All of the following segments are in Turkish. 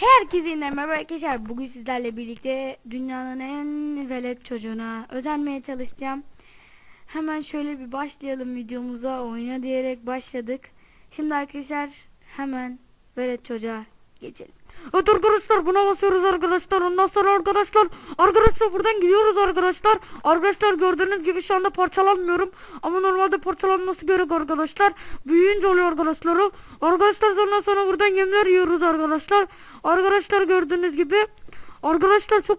Herkese merhaba arkadaşlar. Bugün sizlerle birlikte dünyanın en velet çocuğuna özenmeye çalışacağım. Hemen şöyle bir başlayalım videomuza. Oyna diyerek başladık. Şimdi arkadaşlar hemen velet çocuğa geçelim. Evet arkadaşlar buna basıyoruz arkadaşlar. Ondan sonra arkadaşlar arkadaşlar buradan gidiyoruz arkadaşlar. Arkadaşlar gördüğünüz gibi şu anda parçalanmıyorum. Ama normalde parçalanması gerek arkadaşlar. Büyüyünce oluyor arkadaşlar. Arkadaşlar sonra sonra buradan yemler yiyoruz arkadaşlar. Arkadaşlar gördüğünüz gibi. Arkadaşlar çok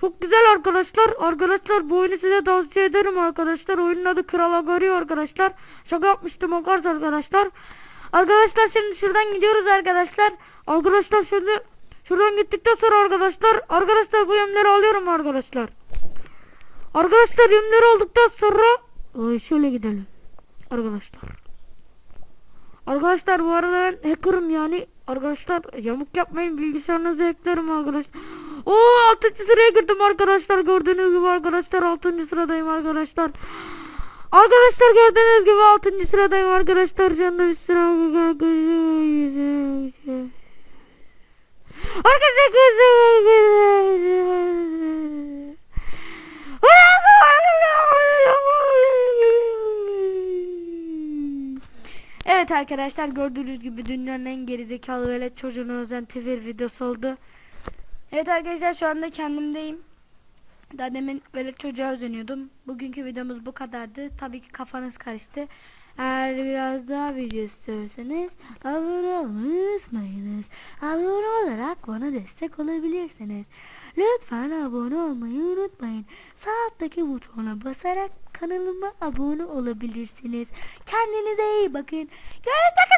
çok güzel arkadaşlar. Arkadaşlar bu oyunu size tavsiye ederim arkadaşlar. Oyunun adı Kral Agari arkadaşlar. Şaka yapmıştım o kadar arkadaşlar. Arkadaşlar şimdi şuradan gidiyoruz arkadaşlar. Arkadaşlar şimdi şuradan gittikten sonra arkadaşlar arkadaşlar bu yemleri alıyorum arkadaşlar. Arkadaşlar yemleri aldıktan sonra şöyle gidelim. Arkadaşlar. Arkadaşlar bu arada ben hacker'ım yani. Arkadaşlar yamuk yapmayın bilgisayarınızı hacklerim arkadaşlar. Oo 6. sıraya girdim arkadaşlar gördüğünüz gibi arkadaşlar 6. sıradayım arkadaşlar. Arkadaşlar gördüğünüz gibi 6. sıradayım arkadaşlar. Canlı bir sıra. Evet arkadaşlar gördüğünüz gibi dünyanın en gerizekalı velet çocuğuna özen TV videosu oldu. Evet arkadaşlar şu anda kendimdeyim. Daha demin velet çocuğa özeniyordum. Bugünkü videomuz bu kadardı. Tabii ki kafanız karıştı. Eğer biraz daha video istiyorsanız abone olmayı unutmayınız. Abone olarak bana destek olabilirsiniz. Lütfen abone olmayı unutmayın. Sağ alttaki butona basarak kanalıma abone olabilirsiniz. Kendinize iyi bakın. Görüşmek üzere.